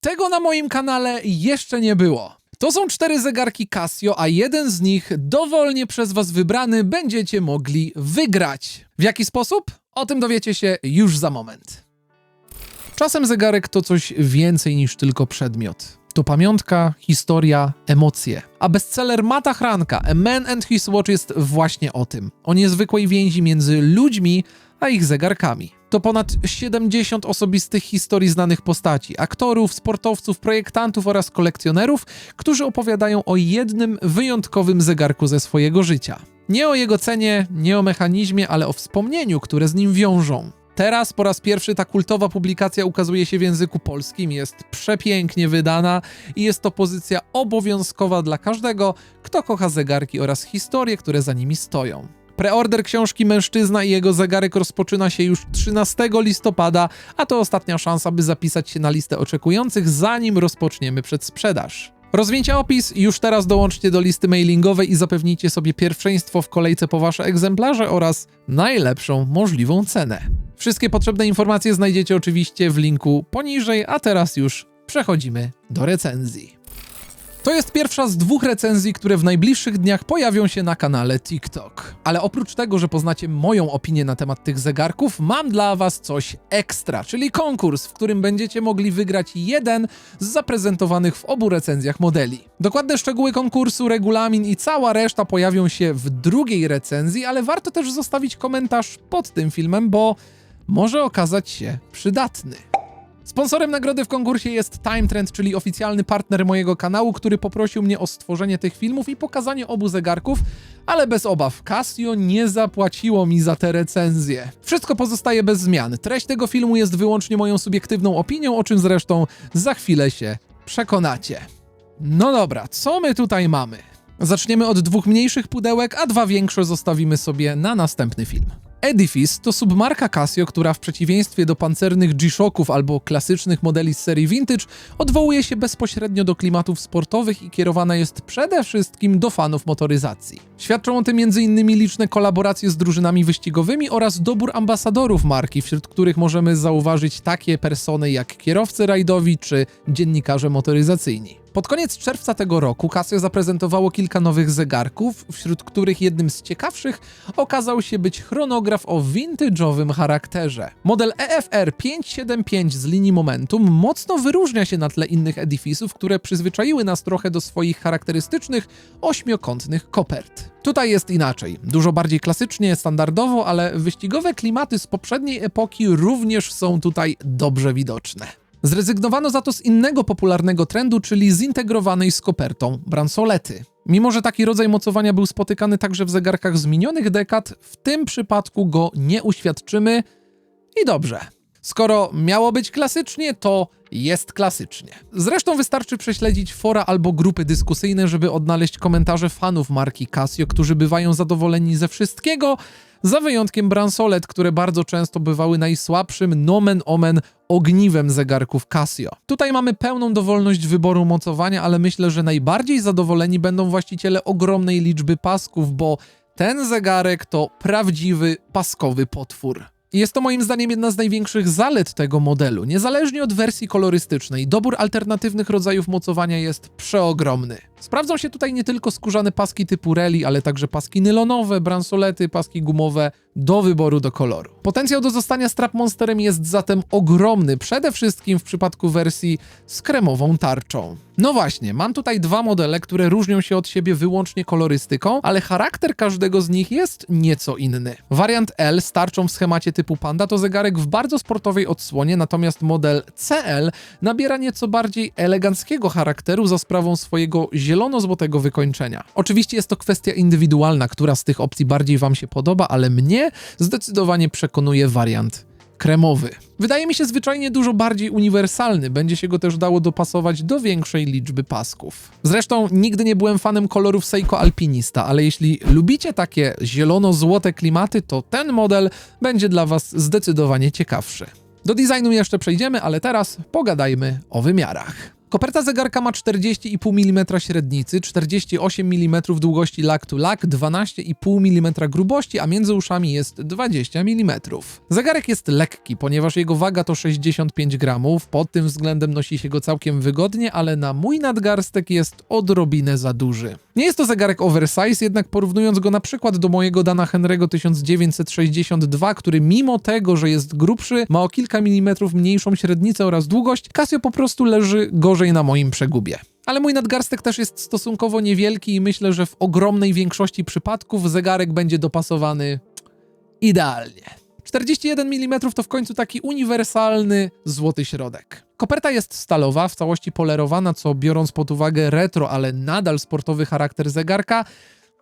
Tego na moim kanale jeszcze nie było. To są cztery zegarki Casio, a jeden z nich, dowolnie przez Was wybrany, będziecie mogli wygrać. W jaki sposób? O tym dowiecie się już za moment. Czasem zegarek to coś więcej niż tylko przedmiot. To pamiątka, historia, emocje. A bestseller Mata Hranka A Man and His Watch jest właśnie o tym. O niezwykłej więzi między ludźmi a ich zegarkami. To ponad 70 osobistych historii znanych postaci, aktorów, sportowców, projektantów oraz kolekcjonerów, którzy opowiadają o jednym wyjątkowym zegarku ze swojego życia. Nie o jego cenie, nie o mechanizmie, ale o wspomnieniu, które z nim wiążą. Teraz po raz pierwszy ta kultowa publikacja ukazuje się w języku polskim, jest przepięknie wydana i jest to pozycja obowiązkowa dla każdego, kto kocha zegarki oraz historie, które za nimi stoją. Preorder książki Mężczyzna i jego zegarek rozpoczyna się już 13 listopada, a to ostatnia szansa, by zapisać się na listę oczekujących, zanim rozpoczniemy przedsprzedaż. Rozwinięcie opis, już teraz dołączcie do listy mailingowej i zapewnijcie sobie pierwszeństwo w kolejce po wasze egzemplarze oraz najlepszą możliwą cenę. Wszystkie potrzebne informacje znajdziecie oczywiście w linku poniżej, a teraz już przechodzimy do recenzji. To jest pierwsza z dwóch recenzji, które w najbliższych dniach pojawią się na kanale TikTok. Ale oprócz tego, że poznacie moją opinię na temat tych zegarków, mam dla Was coś ekstra, czyli konkurs, w którym będziecie mogli wygrać jeden z zaprezentowanych w obu recenzjach modeli. Dokładne szczegóły konkursu, regulamin i cała reszta pojawią się w drugiej recenzji, ale warto też zostawić komentarz pod tym filmem, bo może okazać się przydatny. Sponsorem nagrody w konkursie jest Time Trend, czyli oficjalny partner mojego kanału, który poprosił mnie o stworzenie tych filmów i pokazanie obu zegarków, ale bez obaw, Casio nie zapłaciło mi za te recenzje. Wszystko pozostaje bez zmian. Treść tego filmu jest wyłącznie moją subiektywną opinią, o czym zresztą za chwilę się przekonacie. No dobra, co my tutaj mamy? Zaczniemy od dwóch mniejszych pudełek, a dwa większe zostawimy sobie na następny film. Edifice to submarka Casio, która w przeciwieństwie do pancernych G-Shocków albo klasycznych modeli z serii Vintage odwołuje się bezpośrednio do klimatów sportowych i kierowana jest przede wszystkim do fanów motoryzacji. Świadczą o tym m.in. liczne kolaboracje z drużynami wyścigowymi oraz dobór ambasadorów marki, wśród których możemy zauważyć takie persony jak kierowcy rajdowi czy dziennikarze motoryzacyjni. Pod koniec czerwca tego roku Casio zaprezentowało kilka nowych zegarków, wśród których jednym z ciekawszych okazał się być chronograf o vintage'owym charakterze. Model EFR 575 z linii Momentum mocno wyróżnia się na tle innych edifisów, które przyzwyczaiły nas trochę do swoich charakterystycznych ośmiokątnych kopert. Tutaj jest inaczej. Dużo bardziej klasycznie, standardowo, ale wyścigowe klimaty z poprzedniej epoki również są tutaj dobrze widoczne. Zrezygnowano za to z innego popularnego trendu, czyli zintegrowanej z kopertą bransolety. Mimo, że taki rodzaj mocowania był spotykany także w zegarkach z minionych dekad, w tym przypadku go nie uświadczymy i dobrze. Skoro miało być klasycznie, to jest klasycznie. Zresztą wystarczy prześledzić fora albo grupy dyskusyjne, żeby odnaleźć komentarze fanów marki Casio, którzy bywają zadowoleni ze wszystkiego, za wyjątkiem bransolet, które bardzo często bywały najsłabszym nomen omen ogniwem zegarków Casio. Tutaj mamy pełną dowolność wyboru mocowania, ale myślę, że najbardziej zadowoleni będą właściciele ogromnej liczby pasków, bo ten zegarek to prawdziwy paskowy potwór. Jest to moim zdaniem jedna z największych zalet tego modelu. Niezależnie od wersji kolorystycznej, dobór alternatywnych rodzajów mocowania jest przeogromny. Sprawdzą się tutaj nie tylko skórzane paski typu rally, ale także paski nylonowe, bransolety, paski gumowe do wyboru do koloru. Potencjał do zostania strap monsterem jest zatem ogromny, przede wszystkim w przypadku wersji z kremową tarczą. No właśnie, mam tutaj dwa modele, które różnią się od siebie wyłącznie kolorystyką, ale charakter każdego z nich jest nieco inny. Wariant L z tarczą w schemacie typu Panda to zegarek w bardzo sportowej odsłonie, natomiast model CL nabiera nieco bardziej eleganckiego charakteru za sprawą swojego zielono-złotego wykończenia. Oczywiście jest to kwestia indywidualna, która z tych opcji bardziej Wam się podoba, ale mnie zdecydowanie przekonuje wariant kremowy. Wydaje mi się zwyczajnie dużo bardziej uniwersalny, będzie się go też dało dopasować do większej liczby pasków. Zresztą nigdy nie byłem fanem kolorów Seiko Alpinista, ale jeśli lubicie takie zielono-złote klimaty, to ten model będzie dla Was zdecydowanie ciekawszy. Do designu jeszcze przejdziemy, ale teraz pogadajmy o wymiarach. Koperta zegarka ma 40,5 mm średnicy, 48 mm długości lak to lak, 12,5 mm grubości, a między uszami jest 20 mm. Zegarek jest lekki, ponieważ jego waga to 65 gramów, pod tym względem nosi się go całkiem wygodnie, ale na mój nadgarstek jest odrobinę za duży. Nie jest to zegarek oversize, jednak porównując go na przykład do mojego Dana Henry'ego 1962, który mimo tego, że jest grubszy, ma o kilka milimetrów mniejszą średnicę oraz długość, Casio po prostu leży gorzej na moim przegubie. Ale mój nadgarstek też jest stosunkowo niewielki i myślę, że w ogromnej większości przypadków zegarek będzie dopasowany idealnie. 41 mm to w końcu taki uniwersalny złoty środek. Koperta jest stalowa, w całości polerowana, co biorąc pod uwagę retro, ale nadal sportowy charakter zegarka,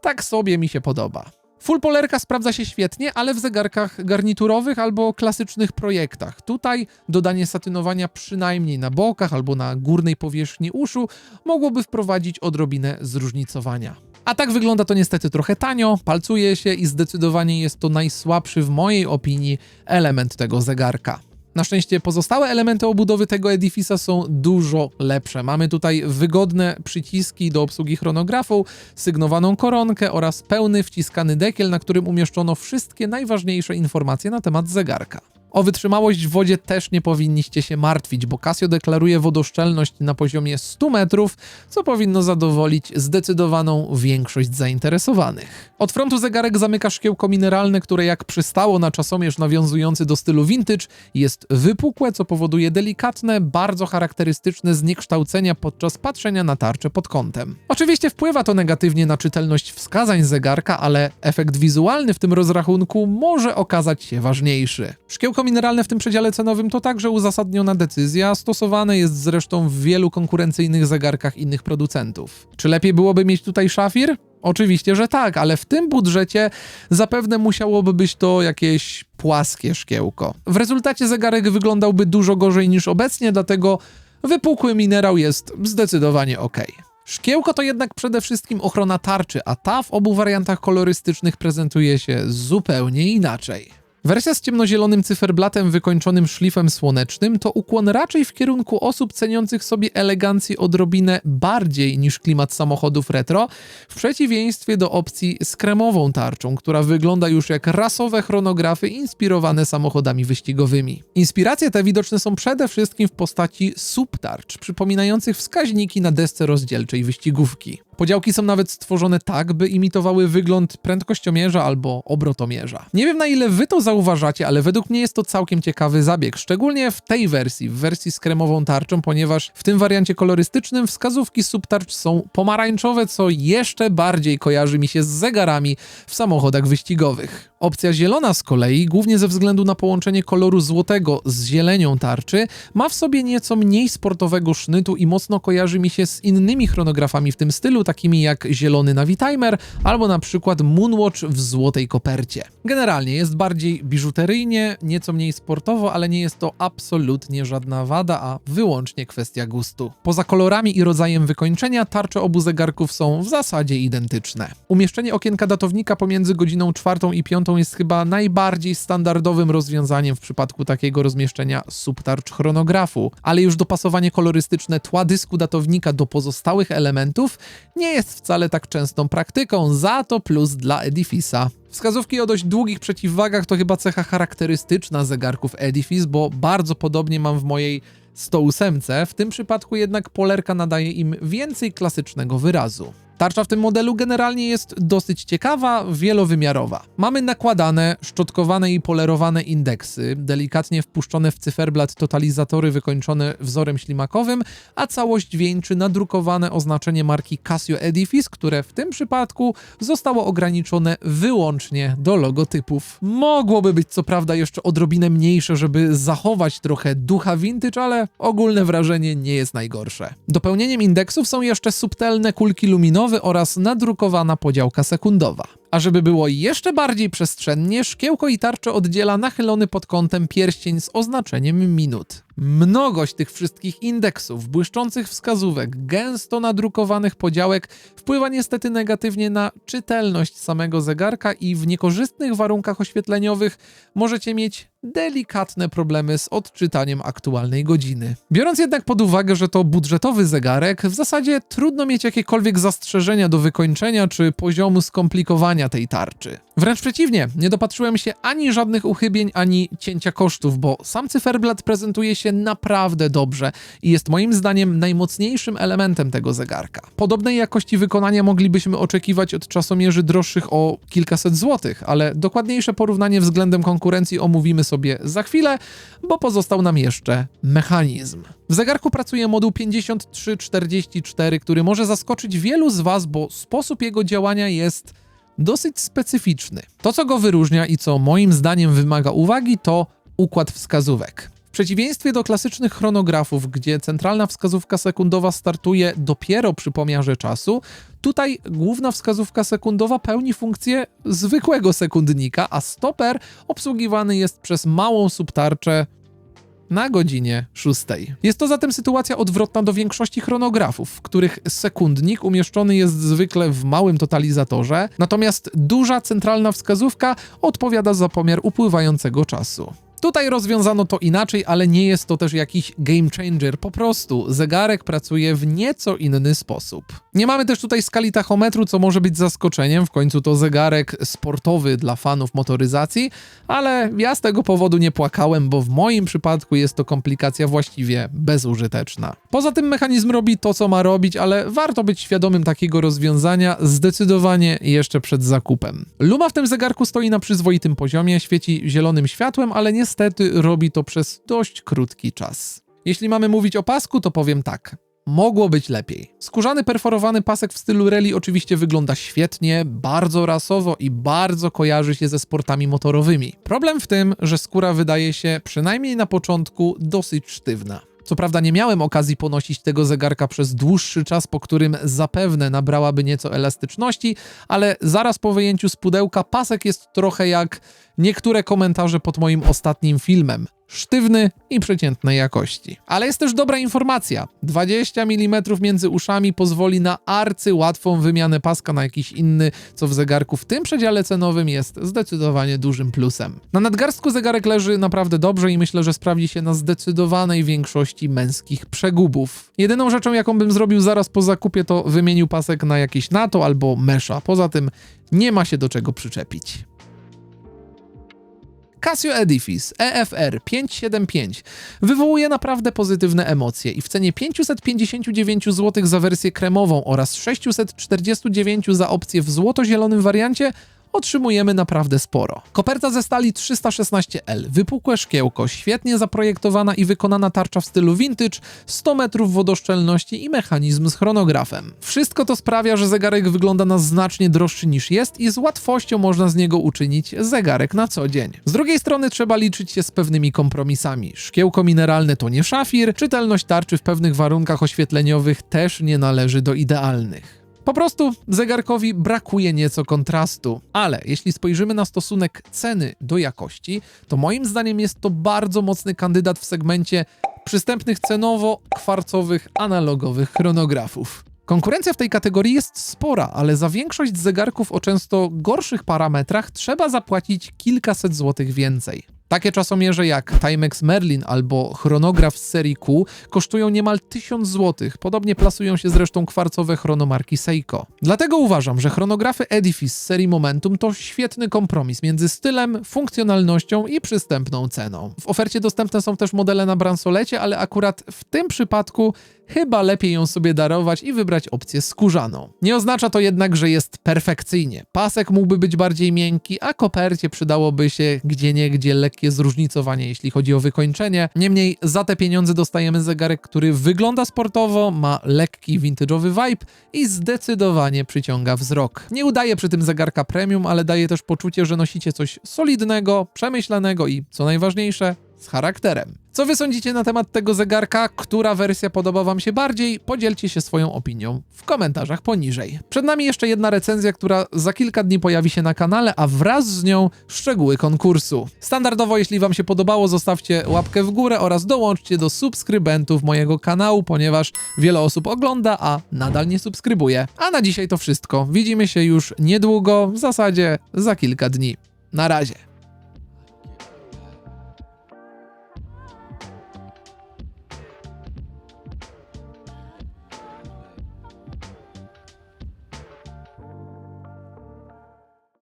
tak sobie mi się podoba. Full polerka sprawdza się świetnie, ale w zegarkach garniturowych albo klasycznych projektach. Tutaj dodanie satynowania przynajmniej na bokach albo na górnej powierzchni uszu mogłoby wprowadzić odrobinę zróżnicowania. A tak wygląda to niestety trochę tanio, palcuje się i zdecydowanie jest to najsłabszy w mojej opinii element tego zegarka. Na szczęście pozostałe elementy obudowy tego Edifisa są dużo lepsze. Mamy tutaj wygodne przyciski do obsługi chronografu, sygnowaną koronkę oraz pełny wciskany dekiel, na którym umieszczono wszystkie najważniejsze informacje na temat zegarka. O wytrzymałość w wodzie też nie powinniście się martwić, bo Casio deklaruje wodoszczelność na poziomie 100 metrów, co powinno zadowolić zdecydowaną większość zainteresowanych. Od frontu zegarek zamyka szkiełko mineralne, które jak przystało na czasomierz nawiązujący do stylu vintage, jest wypukłe, co powoduje delikatne, bardzo charakterystyczne zniekształcenia podczas patrzenia na tarczę pod kątem. Oczywiście wpływa to negatywnie na czytelność wskazań zegarka, ale efekt wizualny w tym rozrachunku może okazać się ważniejszy. Szkiełko mineralne w tym przedziale cenowym to także uzasadniona decyzja, stosowane jest zresztą w wielu konkurencyjnych zegarkach innych producentów. Czy lepiej byłoby mieć tutaj szafir? Oczywiście, że tak, ale w tym budżecie zapewne musiałoby być to jakieś płaskie szkiełko. W rezultacie zegarek wyglądałby dużo gorzej niż obecnie, dlatego wypukły minerał jest zdecydowanie ok. Szkiełko to jednak przede wszystkim ochrona tarczy, a ta w obu wariantach kolorystycznych prezentuje się zupełnie inaczej. Wersja z ciemnozielonym cyferblatem wykończonym szlifem słonecznym to ukłon raczej w kierunku osób ceniących sobie elegancję odrobinę bardziej niż klimat samochodów retro, w przeciwieństwie do opcji z kremową tarczą, która wygląda już jak rasowe chronografy inspirowane samochodami wyścigowymi. Inspiracje te widoczne są przede wszystkim w postaci subtarcz, przypominających wskaźniki na desce rozdzielczej wyścigówki. Podziałki są nawet stworzone tak, by imitowały wygląd prędkościomierza albo obrotomierza. Nie wiem na ile wy to zauważacie, ale według mnie jest to całkiem ciekawy zabieg, szczególnie w tej wersji, w wersji z kremową tarczą, ponieważ w tym wariancie kolorystycznym wskazówki subtarcz są pomarańczowe, co jeszcze bardziej kojarzy mi się z zegarami w samochodach wyścigowych. Opcja zielona z kolei, głównie ze względu na połączenie koloru złotego z zielenią tarczy, ma w sobie nieco mniej sportowego sznytu i mocno kojarzy mi się z innymi chronografami w tym stylu, takimi jak zielony Navitimer albo na przykład Moonwatch w złotej kopercie. Generalnie jest bardziej biżuteryjnie, nieco mniej sportowo, ale nie jest to absolutnie żadna wada, a wyłącznie kwestia gustu. Poza kolorami i rodzajem wykończenia, tarcze obu zegarków są w zasadzie identyczne. Umieszczenie okienka datownika pomiędzy godziną czwartą i piątą jest chyba najbardziej standardowym rozwiązaniem w przypadku takiego rozmieszczenia subtarcz chronografu, ale już dopasowanie kolorystyczne tła dysku datownika do pozostałych elementów nie jest wcale tak częstą praktyką, za to plus dla Edifisa. Wskazówki o dość długich przeciwwagach to chyba cecha charakterystyczna zegarków Edifice, bo bardzo podobnie mam w mojej 108, w tym przypadku jednak polerka nadaje im więcej klasycznego wyrazu. Tarcza w tym modelu generalnie jest dosyć ciekawa, wielowymiarowa. Mamy nakładane, szczotkowane i polerowane indeksy, delikatnie wpuszczone w cyferblat totalizatory wykończone wzorem ślimakowym, a całość wieńczy nadrukowane oznaczenie marki Casio Edifice, które w tym przypadku zostało ograniczone wyłącznie do logotypów. Mogłoby być co prawda jeszcze odrobinę mniejsze, żeby zachować trochę ducha vintage, ale ogólne wrażenie nie jest najgorsze. Dopełnieniem indeksów są jeszcze subtelne kulki luminowe oraz nadrukowana podziałka sekundowa. A żeby było jeszcze bardziej przestrzennie, szkiełko i tarczę oddziela nachylony pod kątem pierścień z oznaczeniem minut. Mnogość tych wszystkich indeksów, błyszczących wskazówek, gęsto nadrukowanych podziałek wpływa niestety negatywnie na czytelność samego zegarka i w niekorzystnych warunkach oświetleniowych możecie mieć delikatne problemy z odczytaniem aktualnej godziny. Biorąc jednak pod uwagę, że to budżetowy zegarek, w zasadzie trudno mieć jakiekolwiek zastrzeżenia do wykończenia czy poziomu skomplikowania tej tarczy. Wręcz przeciwnie, nie dopatrzyłem się ani żadnych uchybień, ani cięcia kosztów, bo sam cyferblat prezentuje się naprawdę dobrze i jest moim zdaniem najmocniejszym elementem tego zegarka. Podobnej jakości wykonania moglibyśmy oczekiwać od czasomierzy droższych o kilkaset złotych, ale dokładniejsze porównanie względem konkurencji omówimy sobie za chwilę, bo pozostał nam jeszcze mechanizm. W zegarku pracuje moduł 5344, który może zaskoczyć wielu z Was, bo sposób jego działania jest dosyć specyficzny. To, co go wyróżnia i co moim zdaniem wymaga uwagi, to układ wskazówek. W przeciwieństwie do klasycznych chronografów, gdzie centralna wskazówka sekundowa startuje dopiero przy pomiarze czasu, tutaj główna wskazówka sekundowa pełni funkcję zwykłego sekundnika, a stoper obsługiwany jest przez małą subtarczę na godzinie 6. Jest to zatem sytuacja odwrotna do większości chronografów, w których sekundnik umieszczony jest zwykle w małym totalizatorze, natomiast duża centralna wskazówka odpowiada za pomiar upływającego czasu. Tutaj rozwiązano to inaczej, ale nie jest to też jakiś game changer. Po prostu zegarek pracuje w nieco inny sposób. Nie mamy też tutaj skali tachometru, co może być zaskoczeniem. W końcu to zegarek sportowy dla fanów motoryzacji, ale ja z tego powodu nie płakałem, bo w moim przypadku jest to komplikacja właściwie bezużyteczna. Poza tym mechanizm robi to, co ma robić, ale warto być świadomym takiego rozwiązania zdecydowanie jeszcze przed zakupem. Luma w tym zegarku stoi na przyzwoitym poziomie, świeci zielonym światłem, ale niestety robi to przez dość krótki czas. Jeśli mamy mówić o pasku, to powiem tak. Mogło być lepiej. Skórzany perforowany pasek w stylu rally oczywiście wygląda świetnie, bardzo rasowo i bardzo kojarzy się ze sportami motorowymi. Problem w tym, że skóra wydaje się, przynajmniej na początku, dosyć sztywna. Co prawda nie miałem okazji ponosić tego zegarka przez dłuższy czas, po którym zapewne nabrałaby nieco elastyczności, ale zaraz po wyjęciu z pudełka pasek jest trochę jak niektóre komentarze pod moim ostatnim filmem. Sztywny i przeciętnej jakości. Ale jest też dobra informacja. 20 mm między uszami pozwoli na arcy łatwą wymianę paska na jakiś inny, co w zegarku w tym przedziale cenowym jest zdecydowanie dużym plusem. Na nadgarstku zegarek leży naprawdę dobrze i myślę, że sprawdzi się na zdecydowanej większości męskich przegubów. Jedyną rzeczą, jaką bym zrobił zaraz po zakupie, to wymienił pasek na jakiś NATO albo mesza. Poza tym nie ma się do czego przyczepić. Casio Edifice EFR 575 wywołuje naprawdę pozytywne emocje i w cenie 559 zł za wersję kremową oraz 649 za opcję w złoto-zielonym wariancie otrzymujemy naprawdę sporo. Koperta ze stali 316L, wypukłe szkiełko, świetnie zaprojektowana i wykonana tarcza w stylu vintage, 100 metrów wodoszczelności i mechanizm z chronografem. Wszystko to sprawia, że zegarek wygląda na znacznie droższy niż jest i z łatwością można z niego uczynić zegarek na co dzień. Z drugiej strony trzeba liczyć się z pewnymi kompromisami. Szkiełko mineralne to nie szafir, czytelność tarczy w pewnych warunkach oświetleniowych też nie należy do idealnych. Po prostu zegarkowi brakuje nieco kontrastu, ale jeśli spojrzymy na stosunek ceny do jakości, to moim zdaniem jest to bardzo mocny kandydat w segmencie przystępnych cenowo kwarcowych analogowych chronografów. Konkurencja w tej kategorii jest spora, ale za większość zegarków o często gorszych parametrach trzeba zapłacić kilkaset złotych więcej. Takie czasomierze jak Timex Merlin albo chronograf z serii Q kosztują niemal 1000 zł. Podobnie plasują się zresztą kwarcowe chronomarki Seiko. Dlatego uważam, że chronografy Edifice z serii Momentum to świetny kompromis między stylem, funkcjonalnością i przystępną ceną. W ofercie dostępne są też modele na bransolecie, ale akurat w tym przypadku chyba lepiej ją sobie darować i wybrać opcję skórzaną. Nie oznacza to jednak, że jest perfekcyjnie. Pasek mógłby być bardziej miękki, a kopercie przydałoby się gdzieniegdzie lekkie zróżnicowanie, jeśli chodzi o wykończenie. Niemniej za te pieniądze dostajemy zegarek, który wygląda sportowo, ma lekki vintage'owy vibe i zdecydowanie przyciąga wzrok. Nie udaje przy tym zegarka premium, ale daje też poczucie, że nosicie coś solidnego, przemyślanego i, co najważniejsze, z charakterem. Co wy sądzicie na temat tego zegarka? Która wersja podoba wam się bardziej? Podzielcie się swoją opinią w komentarzach poniżej. Przed nami jeszcze jedna recenzja, która za kilka dni pojawi się na kanale, a wraz z nią szczegóły konkursu. Standardowo, jeśli wam się podobało, zostawcie łapkę w górę oraz dołączcie do subskrybentów mojego kanału, ponieważ wiele osób ogląda, a nadal nie subskrybuje. A na dzisiaj to wszystko. Widzimy się już niedługo, w zasadzie za kilka dni. Na razie.